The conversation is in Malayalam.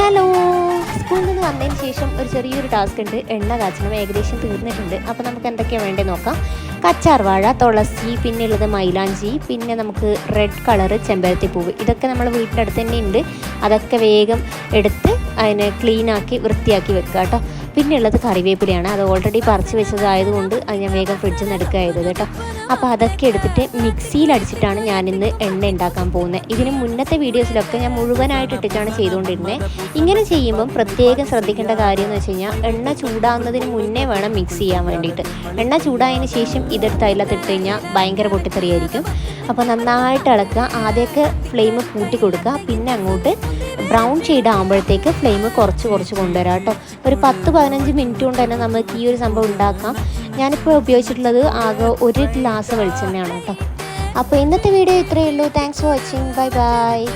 ഹലോ സ്കൂളിൽ നിന്ന് വന്നതിന് ശേഷം ഒരു ചെറിയൊരു ടാസ്ക് ഉണ്ട്. എണ്ണ കാച്ചണം ഏകദേശം തീർന്നിട്ടുണ്ട്. അപ്പോൾ നമുക്ക് എന്തൊക്കെയാണ് വേണ്ടത് നോക്കാം. കച്ചാർ വാഴ തുളസി പിന്നെ ഉള്ളത് മൈലാഞ്ചി പിന്നെ നമുക്ക് റെഡ് കളറ് ചെമ്പരത്തി പൂവ്. ഇതൊക്കെ നമ്മൾ വീട്ടിന്റെ അടുത്ത് തന്നെ ഉണ്ട്. അതൊക്കെ വേഗം എടുത്ത് അതിനെ ക്ലീനാക്കി വൃത്തിയാക്കി വെക്കുക കേട്ടോ. പിന്നെ ഉള്ളത് കറിവേപ്പിലയാണ്. അത് ഓൾറെഡി പറിച്ച് വെച്ചതായതുകൊണ്ട് അത് ഞാൻ വേഗം ഫ്രിഡ്ജിൽ നിന്ന് എടുക്കുകയായത് കേട്ടോ. അപ്പോൾ അതൊക്കെ എടുത്തിട്ട് മിക്സിയിൽ അടിച്ചിട്ടാണ് ഞാനിന്ന് എണ്ണ ഉണ്ടാക്കാൻ പോകുന്നത്. ഇതിന് മുന്നത്തെ വീഡിയോസിലൊക്കെ ഞാൻ മുഴുവനായിട്ട് ഇട്ടിട്ടാണ് ചെയ്തുകൊണ്ടിരുന്നത് ഇങ്ങനെ ചെയ്യുമ്പം പ്രത്യേകം ശ്രദ്ധിക്കേണ്ട കാര്യം എന്ന് വെച്ച് കഴിഞ്ഞാൽ എണ്ണ ചൂടാകുന്നതിന് മുന്നേ വേണം മിക്സ് ചെയ്യാൻ വേണ്ടിയിട്ട്. എണ്ണ ചൂടായതിന് ശേഷം ഇതെടുത്ത് അതിലകത്ത് ഇട്ട് കഴിഞ്ഞാൽ ഭയങ്കര പൊട്ടിത്തെറിയായിരിക്കും അപ്പോൾ നന്നായിട്ട് ഇളക്കുക. ആദ്യമൊക്കെ ഫ്ലെയിം കൂട്ടി കൊടുക്കുക. പിന്നെ അങ്ങോട്ട് ബ്രൗൺ ആകുമ്പോഴത്തേക്ക് ഫ്ലെയിം കുറച്ച് കുറച്ച് കൊണ്ടുവരാം കേട്ടോ. ഒരു പത്ത് പതിനഞ്ച് മിനിറ്റ് കൊണ്ട് തന്നെ നമുക്ക് ഈ ഒരു സംഭവം ഉണ്ടാക്കാം. ഞാനിപ്പോൾ ഉപയോഗിച്ചിട്ടുള്ളത് ആകെ ഒരു ഗ്ലാസ് വെളിച്ചെണ്ണയാണ് കേട്ടോ. അപ്പോൾ ഇന്നത്തെ വീഡിയോ ഇത്രയേ ഉള്ളൂ. Thanks for watching bye bye